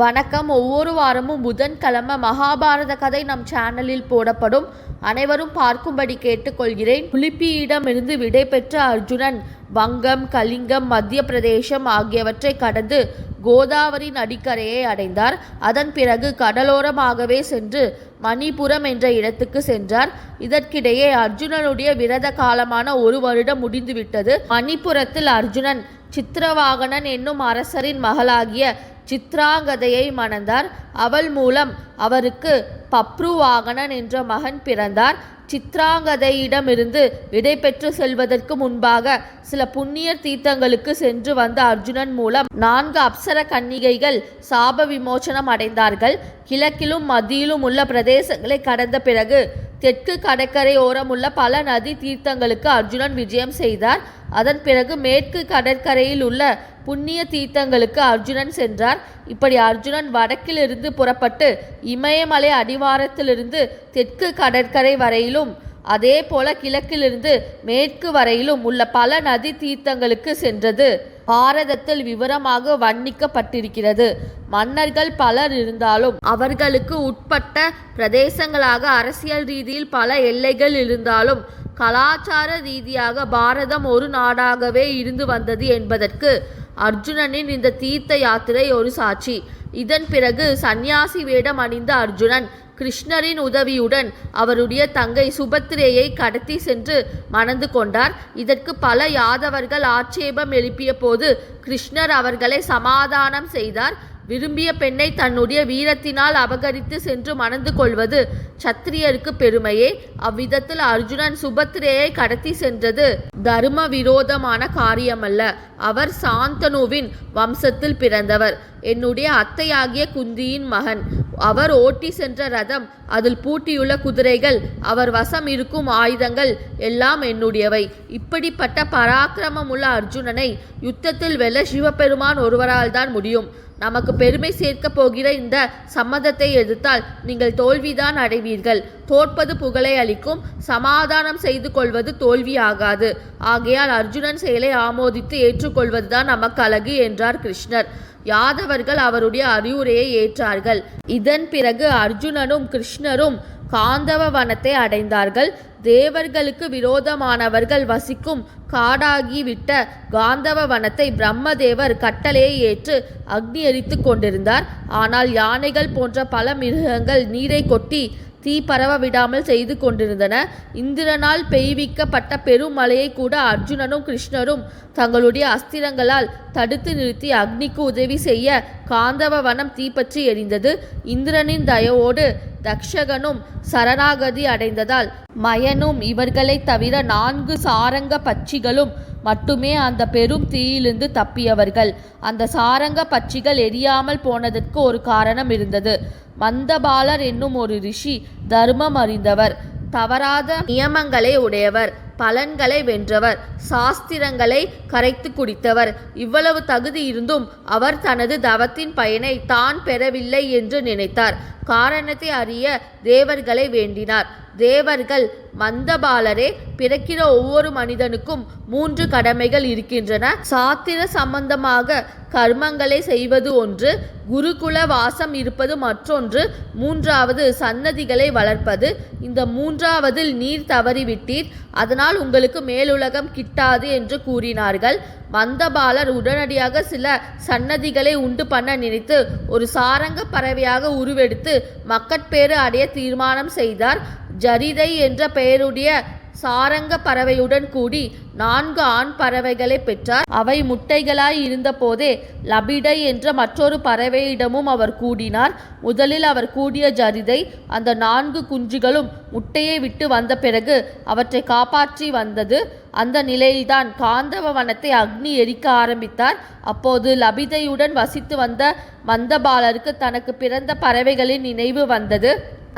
வணக்கம். ஒவ்வொரு வாரமும் புதன்கிழமை மகாபாரத கதை நம் சேனலில் போடப்படும். அனைவரும் பார்க்கும்படி கேட்டுக்கொள்கிறேன். புலிப்பியிடமிருந்து விடை பெற்ற அர்ஜுனன் வங்கம் கலிங்கம் மத்திய பிரதேசம் ஆகியவற்றை கடந்து கோதாவரி நடிக்கரையை அடைந்தார். அதன் பிறகு கடலோரமாகவே சென்று மணிபுரம் என்ற இடத்துக்கு சென்றார். இதற்கிடையே அர்ஜுனனுடைய விரத காலமான ஒரு வருடம் முடிந்துவிட்டது. மணிபுரத்தில் அர்ஜுனன் சித்திரவாகனன் என்னும் அரசரின் மகளாகிய சித்ராங்கதையை மணந்தார். அவள் மூலம் அவருக்கு பப்ருவாகனன் என்ற மகன் பிறந்தார். சித்ராங்கதையிடமிருந்து விடை பெற்று செல்வதற்கு முன்பாக சில புண்ணிய தீர்த்தங்களுக்கு சென்று வந்த அர்ஜுனன் மூலம் நான்கு அப்சர கன்னிகைகள் சாப விமோசனம் அடைந்தார்கள். கிழக்கிலும் மத்தியிலும் உள்ள பிரதேசங்களை கடந்த பிறகு தெற்கு கடற்கரை ஓரமுள்ள பல நதி தீர்த்தங்களுக்கு அர்ஜுனன் விஜயம் செய்தார். அதன் பிறகு மேற்கு கடற்கரையில் உள்ள புண்ணிய தீர்த்தங்களுக்கு அர்ஜுனன் சென்றார். இப்படி அர்ஜுனன் வடக்கிலிருந்து புறப்பட்டு இமயமலை அடிவாரத்திலிருந்து தெற்கு கடற்கரை வரையிலும் அதே போல கிழக்கிலிருந்து மேற்கு வரையிலும் உள்ள பல நதி தீர்த்தங்களுக்கு சென்றது. பாரதத்தில் விவரமாக வர்ணிக்கப்பட்டிருக்கிறது. மன்னர்கள் பலர் இருந்தாலும் அவர்களுக்கு உட்பட்ட பிரதேசங்களாக அரசியல் ரீதியில் பல எல்லைகள் இருந்தாலும் கலாச்சார ரீதியாக பாரதம் ஒரு நாடாகவே இருந்து வந்தது என்பதற்கு அர்ஜுனனின் இந்த தீர்த்த யாத்திரை ஒரு சாட்சி. இதன் பிறகு சந்நியாசி வேடம் அணிந்த அர்ஜுனன் கிருஷ்ணரின் உதவியுடன் அவருடைய தங்கை சுபத்திரையை கடத்தி சென்று மணந்து கொண்டார். இதற்கு பல யாதவர்கள் ஆட்சேபம் எழுப்பிய போது கிருஷ்ணர் அவர்களை சமாதானம் செய்தார். விரும்பிய பெண்ணை தன்னுடைய வீரத்தினால் அபகரித்து சென்று மணந்து கொள்வது சத்திரியருக்கு பெருமையே. அவ்விதத்தில் அர்ஜுனன் சுபத்திரையை கடத்தி சென்றது தர்ம விரோதமான காரியமல்ல. அவர் சாந்தனுவின் வம்சத்தில் பிறந்தவர். என்னுடைய அத்தையாகிய குந்தியின் மகன். அவர் ஓட்டி சென்ற ரதம் அதில் பூட்டியுள்ள குதிரைகள் அவர் வசம் இருக்கும் ஆயுதங்கள் எல்லாம் என்னுடையவை. இப்படிப்பட்ட பராக்கிரமமுள்ள அர்ஜுனனை யுத்தத்தில் வெல்ல சிவபெருமான் ஒருவரால் தான் முடியும். நமக்கு பெருமை சேர்க்கப் போகிற இந்த சம்மதத்தை எதிர்த்தால் நீங்கள் தோல்விதான் அடைவீர்கள். தோற்பது புகழை அளிக்கும். சமாதானம் செய்து கொள்வது தோல்வியாகாது. ஆகையால் அர்ஜுனன் செயலை ஆமோதித்து ஏற்றுக்கொள்வதுதான் நமக்கு அழகு என்றார் கிருஷ்ணர். யாதவர்கள் அவருடைய அறிவுரையை ஏற்றார்கள். இதன் பிறகு அர்ஜுனனும் கிருஷ்ணரும் காந்தவ வனத்தை அடைந்தார்கள். தேவர்களுக்கு விரோதமானவர்கள் வசிக்கும் காடாகிவிட்ட காந்தவ வனத்தை பிரம்மதேவர் கட்டளையை ஏற்று அக்னி எரித்து கொண்டிருந்தார். ஆனால் யானைகள் போன்ற பல மிருகங்கள் நீரை கொட்டி தீ பரவ விடாமல் செய்து கொண்டிருந்தன. இந்திரனால் பெய்விக்கப்பட்ட பெருமலையை கூட அர்ஜுனனும் கிருஷ்ணரும் தங்களுடைய அஸ்திரங்களால் தடுத்து நிறுத்தி அக்னிக்கு உதவி செய்ய காந்தவ வனம் தீப்பற்றி எரிந்தது இந்திரனின் தயவோடு தக்ஷகனும் சரணாகதி அடைந்ததால் மயனும் இவர்களைத் தவிர நான்கு சாரங்க பட்சிகளும் மட்டுமே அந்த பெரும் தீயிலிருந்து தப்பியவர்கள். அந்த சாரங்க பட்சிகள் எரியாமல் போனதற்கு ஒரு காரணம் இருந்தது. மந்தபாலர் என்னும் ஒரு ரிஷி தர்மம் அறிந்தவர். தவறாத நியமங்களை உடையவர். பலன்களை வென்றவர். சாஸ்திரங்களை கரைத்து குடித்தவர். இவ்வளவு தகுதி இருந்தும் அவர் தனது தவத்தின் பயனை தான் பெறவில்லை என்று நினைத்தார். காரணத்தை அறிய தேவர்களை வேண்டினார். தேவர்கள் மந்தபாலரே பிறக்கிற ஒவ்வொரு மனிதனுக்கும் மூன்று கடமைகள் இருக்கின்றன. சாத்திர சம்பந்தமாக கர்மங்களை செய்வது ஒன்று குருகுல வாசம் இருப்பது மற்றொன்று மூன்றாவது சன்னதிகளை வளர்ப்பது. இந்த மூன்றாவதில் நீர் தவறிவிட்டீர் அதனால் உங்களுக்கு மேலுலகம் கிட்டாது என்று கூறினார்கள். மந்தபாலர் உடனடியாக சில சன்னதிகளை உண்டு பண்ண நினைத்து ஒரு சாரங்க பறவையாக உருவெடுத்து மக்கட்பேறு அடைய தீர்மானம் செய்தார். ஜரிதை என்ற பெயருடைய சாரங்க பறவையுடன் கூடி நான்கு ஆண் பறவைகளை பெற்றார். அவை முட்டைகளாய் இருந்தபோதே லபிடை என்ற மற்றொரு பறவையிடமும் அவர் கூடினார். முதலில் அவர் கூடிய ஜரிதை அந்த நான்கு குஞ்சுகளும் முட்டையை விட்டு வந்த பிறகு அவற்றை காப்பாற்றி வந்தது. அந்த நிலையில்தான் காந்தவ வனத்தை அக்னி எரிக்க ஆரம்பித்தார். அப்போது லபிதையுடன் வசித்து வந்த மந்தபாலருக்கு தனக்கு பிறந்த பறவைகளின் நினைவு வந்தது.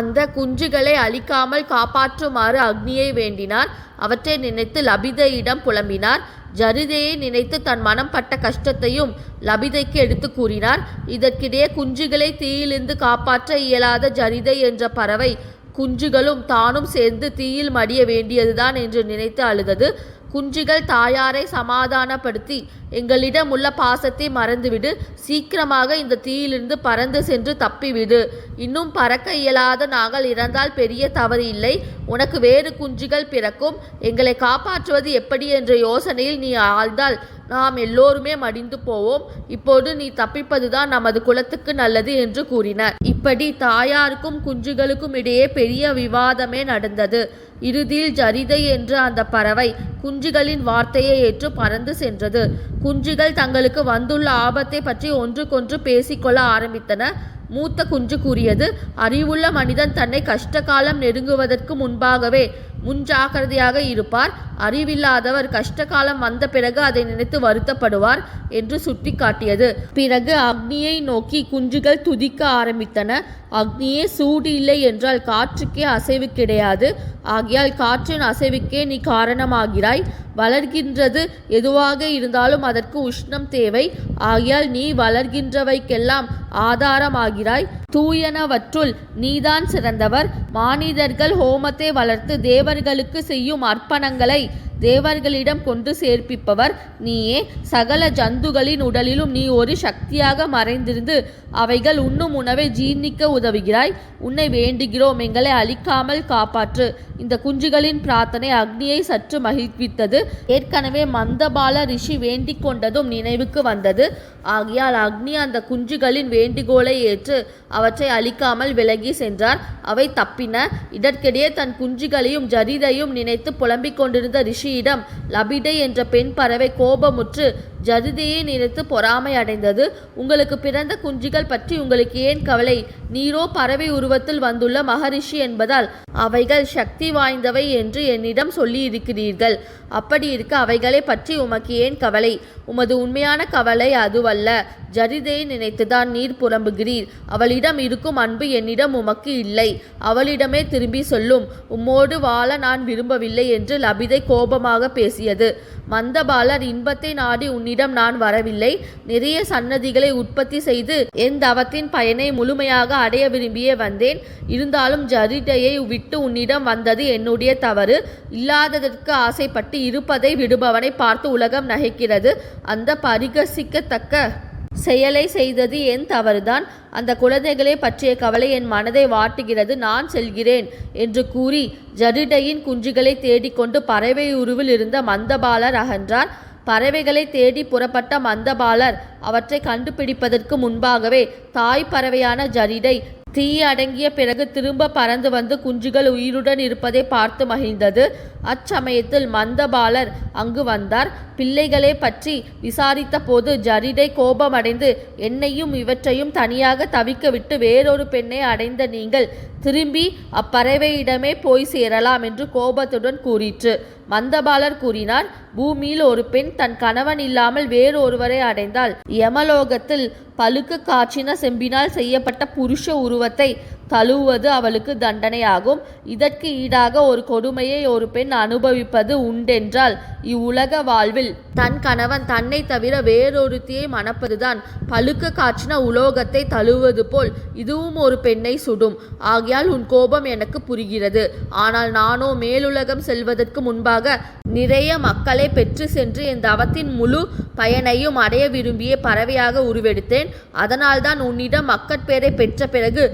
அந்த குஞ்சுகளை அழிக்காமல் காப்பாற்றுமாறு அக்னியை வேண்டினார். அவற்றை நினைத்து லபிதையிடம் புலம்பினார். ஜரிதையை நினைத்து தன் மனம் பட்ட கஷ்டத்தையும் லபிதைக்கு எடுத்து கூறினார். இதற்கிடையே குஞ்சுகளை தீயிலிருந்து காப்பாற்ற இயலாத ஜரிதை என்ற பறவை குஞ்சுகளும் தானும் சேர்ந்து தீயில் மடிய வேண்டியதுதான் என்று நினைத்து அழுதது. குஞ்சுகள் தாயாரை சமாதானப்படுத்தி எங்களிடம் உள்ள பாசத்தை மறந்துவிடு. சீக்கிரமாக இந்த தீயிலிருந்து பறந்து சென்று தப்பிவிடு. இன்னும் பறக்க இயலாத நாங்கள் இறந்தால் பெரிய தவறு இல்லை. உனக்கு வேறு குஞ்சுகள் பிறக்கும். எங்களை காப்பாற்றுவது எப்படி என்ற யோசனையில் நீ ஆழ்ந்தால் நாம் எல்லோருமே மடிந்து போவோம். இப்போது நீ தப்பிப்பதுதான் நமது குலத்துக்கு நல்லது என்று கூறினார். இப்படி தாயாருக்கும் குஞ்சுகளுக்கும் இடையே பெரிய விவாதமே நடந்தது. இறுதியில் ஜரிதை என்ற அந்த பறவை குஞ்சுகளின் வார்த்தையை ஏற்று பறந்து சென்றது. குஞ்சுகள் தங்களுக்கு வந்துள்ள ஆபத்தை பற்றி ஒன்றுக்கொன்று பேசிக்கொள்ள ஆரம்பித்தன. மூத்த குஞ்சு கூறியது அறிவுள்ள மனிதன் தன்னை கஷ்டகாலம் நெருங்குவதற்கு முன்பாகவே முன்ஜாக்கிரதையாக இருப்பார். அறிவில்லாதவர் கஷ்டகாலம் வந்த பிறகு அதை நினைத்து வருத்தப்படுவார் என்று சுட்டிக்காட்டியது. பிறகு அக்னியை நோக்கி குஞ்சுகள் துதிக்க ஆரம்பித்தன. அக்னியே சூடு இல்லை என்றால் காற்றுக்கே அசைவு கிடையாது. ஆகையால் காற்றின் அசைவுக்கே நீ காரணமாகிறாய். வளர்கின்றது. எதுவாக இருந்தாலும் அதற்கு உஷ்ணம் தேவை. ஆகியால் நீ வளர்கின்றவைக்கெல்லாம் ஆதாரமாகிறாய். தூயனவற்றுள் நீதான் சிறந்தவர். மானிடர்கள் ஹோமத்தை வளர்த்து தேவர்களுக்கு செய்யும் அர்ப்பணங்களை தேவர்களிடம் கொண்டு சேர்ப்பிப்பவர் நீயே. சகல ஜந்துகளின் உடலிலும் நீ ஒரு சக்தியாக மறைந்திருந்து அவைகள் உண்ணும் உணவை ஜீர்ணிக்க உதவுகிறாய். உன்னை வேண்டுகிறோம். எங்களை அழிக்காமல் காப்பாற்று. இந்த குஞ்சுகளின் பிரார்த்தனை அக்னியை சற்று மகிழ்வித்தது. ஏற்கனவே மந்தபால ரிஷி வேண்டிக் கொண்டதும் நினைவுக்கு வந்தது. ஆகையால் அக்னி அந்த குஞ்சுகளின் வேண்டுகோளை ஏற்று அவற்றை அழிக்காமல் விலகி சென்றார். அவை தப்பின. இதற்கிடையே தன் குஞ்சுகளையும் ஜரிதையும் நினைத்து புலம்பிக் கொண்டிருந்த ரிஷி ரிஷியிடம் லபிடை என்ற பெண் பறவை கோபமுற்று ஜதிதையை நினைத்து பொறாமை அடைந்தது. உங்களுக்கு பிறந்த குஞ்சுகள் பற்றி உங்களுக்கு ஏன் கவலை? நீரோ பறவை உருவத்தில் வந்துள்ள மகரிஷி என்பதால் அவைகள் சக்தி வாய்ந்தவை என்று என்னிடம் சொல்லி இருக்கிறீர்கள் அப்படி இருக்க அவைகளை பற்றி உமக்கு ஏன் கவலை? உமது உண்மையான கவலை அதுவல்ல. ஜரிதையை நினைத்துதான் நீர் புலம்புகிறீர் அவளிடம் இருக்கும் அன்பு என்னிடம் உமக்கு இல்லை. அவளிடமே திரும்பி சொல்லும் உம்மோடு வாழ நான் விரும்பவில்லை என்று லபிதை கோபமாக பேசியது. மந்தபாலர் இன்பத்தை நாடி உன்னிடம் நான் வரவில்லை. நிறைய சன்னதிகளை உற்பத்தி செய்து என் தவத்தின் பயனை முழுமையாக அடைய விரும்பியே வந்தேன். இருந்தாலும் ஜரிடையை விட்டு உன்னிடம் வந்தது என்னுடைய தவறு. இல்லாததற்கு ஆசைப்பட்டு இருப்பதை விடுபவனை பார்த்து உலகம் நகைக்கிறது. அந்த பரிகசிக்கத்தக்க செயலை செய்தது என் தவறுதான். அந்த குழந்தைகளை பற்றிய கவலை என் மனதை வாட்டுகிறது. நான் செல்கிறேன் என்று கூறி ஜடிடையின் குஞ்சுகளை தேடிக்கொண்டு பறவை உருவில் இருந்த மந்தபாலர் அகன்றார். பறவைகளை தேடி புறப்பட்ட மந்தபாலர் அவற்றை கண்டுபிடிப்பதற்கு முன்பாகவே தாய் பறவையான ஜரிடை தீ அடங்கிய பிறகு திரும்ப பறந்து வந்து குஞ்சுகள் உயிருடன் இருப்பதை பார்த்து மகிழ்ந்தது. அச்சமயத்தில் மந்தபாலர் அங்கு வந்தார். பிள்ளைகளை பற்றி விசாரித்த போது ஜரிடை கோபமடைந்து என்னையும் இவற்றையும் தனியாக தவிக்க விட்டு வேறொரு பெண்ணை அடைந்த நீங்கள் திரும்பி அப்பறவையிடமே போய் சேரலாம் என்று கோபத்துடன் கூறிற்று. மந்தபாலர் கூறினார் பூமியில் ஒரு பெண் தன் கணவன் இல்லாமல் வேறு ஒருவரை அடைந்தால் யமலோகத்தில் பழுக்க காற்றின செம்பினால் செய்யப்பட்ட புருஷ உருவத்தை தழுவுவது அவளுக்கு தண்டனையாகும். இதற்கு ஈடாக ஒரு கொடுமையை ஒரு பெண் அனுபவிப்பது உண்டென்றால் இவ்வுலக வாழ்வில் தன் கணவன் தன்னை தவிர வேறொருத்தியை மணப்பதுதான். பழுக்க காற்றின உலோகத்தை தழுவது போல் இதுவும் ஒரு பெண்ணை சுடும். ஆகையால் உன் கோபம் எனக்கு புரிகிறது. ஆனால் நானோ மேலுலகம் செல்வதற்கு முன்பாக நிறைய மக்களை பெற்று சென்று என் தவத்தின் முழு பயனையும் அடைய விரும்பிய பறவையாக உருவெடுத்தேன். அதனால்தான் உன்னிடம் மக்கட்பேரை பெற்ற பிறகு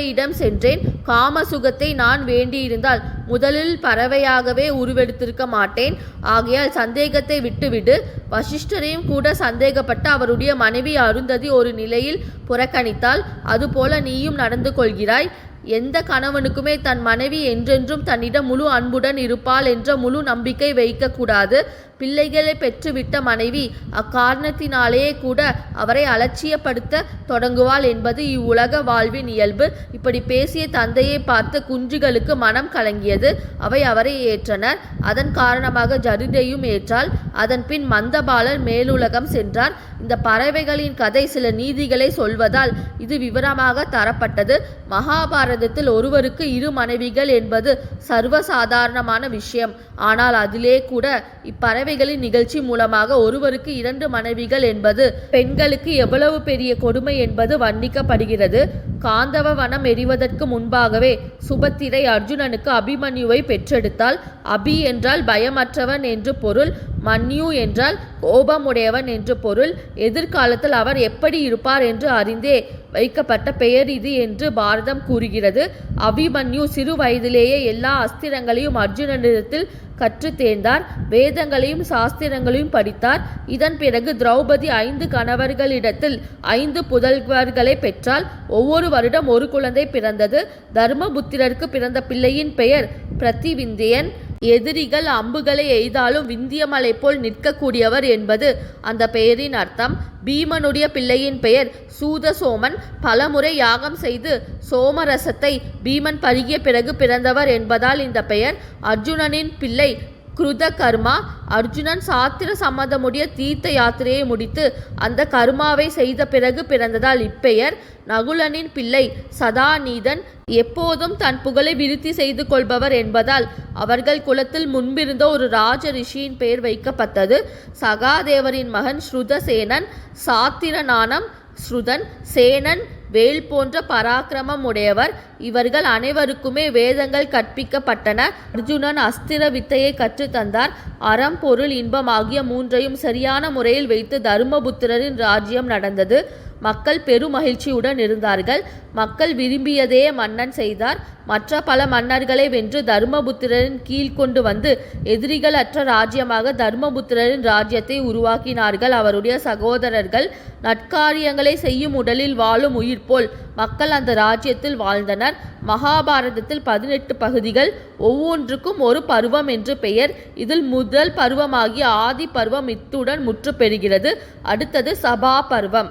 இடம் சென்றேன். காம சுகத்தை நான் வேண்டியிருந்தால் முதலில் பறவையாகவே உருவெடுத்திருக்க மாட்டேன். ஆகையால் சந்தேகத்தை விட்டுவிடு. வசிஷ்டரையும் கூட சந்தேகப்பட்ட அவருடைய மனைவி அருந்ததி ஒரு நிலையில் புறக்கணித்தால் அதுபோல நீயும் நடந்து கொள்கிறாய். எந்த கணவனுக்குமே தன் மனைவி என்றென்றும் தன்னிடம் முழு அன்புடன் இருப்பாள் என்ற முழு நம்பிக்கை வைக்கக்கூடாது. பிள்ளைகளை பெற்றுவிட்ட மனைவி அக்காரணத்தினாலேயே கூட அவரை அலட்சியப்படுத்த தொடங்குவாள் என்பது இவ்வுலக வாழ்வின் இயல்பு. இப்படி பேசிய தந்தையை பார்த்து குஞ்சுகளுக்கு மனம் கலங்கியது. அவை அவரை ஏற்றனர். அதன் காரணமாக ஜரிதையும் ஏற்றால் அதன் பின் மந்தபாலர் மேலுலகம் சென்றார். இந்த பறவைகளின் கதை சில நீதிகளை சொல்வதால் இது விவரமாக தரப்பட்டது. மகாபாரதத்தில் ஒருவருக்கு இரு மனைவிகள் என்பது சர்வசாதாரணமான விஷயம். ஆனால் அதிலே கூட இப்பறவைகளின் நிகழ்ச்சி மூலமாக ஒருவருக்கு இரண்டு மனைவிகள் என்பது பெண்களுக்கு எவ்வளவு பெரிய கொடுமை என்பது வர்ணிக்கப்படுகிறது. காந்தவ வனம் எரிவதற்கு முன்பாகவே சுபத்திரை அர்ஜுனனுக்கு அபிமன்யுவை பெற்றெடுத்தால் அபி என்றால் பயமற்றவன் என்று பொருள் மன்யு என்றால் கோபமுடையவன் என்று பொருள் எதிர்காலத்தில் அவர் எப்படி இருப்பார் என்று அறிந்தே வைக்கப்பட்ட பெயர் இது என்று பாரதம் கூறுகிறது. அபிமன்யு சிறு வயதிலேயே எல்லா அஸ்திரங்களையும் அர்ஜுனனிடத்தில் கற்று தேர்ந்தார் வேதங்களையும் சாஸ்திரங்களையும் படித்தார். இதன் பிறகு திரௌபதி ஐந்து கணவர்களிடத்தில் ஐந்து புதல்வர்களை பெற்றால் ஒவ்வொரு வருடம் ஒரு குழந்தை பிறந்தது. தர்மபுத்திரருக்கு பிறந்த பிள்ளையின் பெயர் பிரதிவிந்தியன். எதிரிகள் அம்புகளை எய்தாலும் விந்தியமலை போல் நிற்கக்கூடியவர் என்பது அந்த பெயரின் அர்த்தம். பீமனுடைய பிள்ளையின் பெயர் சூதசோமன். பலமுறை யாகம் செய்து சோமரசத்தை பீமன் பருகிய பிறகு பிறந்தவர் என்பதால் இந்த பெயர். அர்ஜுனனின் பிள்ளை கிருத கர்மா அர்ஜுனன் சாத்திர சம்மதமுடைய தீர்த்த யாத்திரையை முடித்து அந்த கர்மாவை செய்த பிறகு பிறந்ததால் இப்பெயர் நகுலனின் பிள்ளை சதாநீதன். எப்போதும் தன் புகழை விருத்தி செய்து கொள்பவர் என்பதால் அவர்கள் குலத்தில் முன்பிருந்த ஒரு ராஜ ரிஷியின் பெயர் வைக்கப்பட்டது. சகாதேவரின் மகன் ஸ்ருதசேனன் சாத்திரநானம் ஸ்ருதன் சேனன் வேல் போன்ற பராக்கிரமம் உடையவர். இவர்கள் அனைவருக்குமே வேதங்கள் கற்பிக்கப்பட்டன அர்ஜுனன் அஸ்திர வித்தையை கற்றுத்தந்தார் அறம் பொருள் இன்பம் ஆகிய மூன்றையும் சரியான முறையில் வைத்து தருமபுத்திரரின் ராஜ்யம் நடந்தது. மக்கள் பெரும் மகிழ்ச்சியுடன் இருந்தார்கள். மக்கள் விரும்பியதே மன்னன் செய்தார். மற்ற பல மன்னர்களை வென்று தர்மபுத்திரரின் கீழ் கொண்டு வந்து எதிரிகள் அற்ற ராஜ்யமாக தர்மபுத்திரரின் ராஜ்யத்தை உருவாக்கினார்கள். அவருடைய சகோதரர்கள் நற்காரியங்களை செய்யும் உடலில் வாழும் உயிர் போல் மக்கள் அந்த ராஜ்யத்தில் வாழ்ந்தனர். மகாபாரதத்தில் பதினெட்டு பகுதிகள் ஒவ்வொன்றுக்கும் ஒரு பருவம் என்று பெயர். இதில் முதல் பருவமாகிய ஆதி பருவம் இத்துடன் முற்று பெறுகிறது அடுத்தது சபா பருவம்.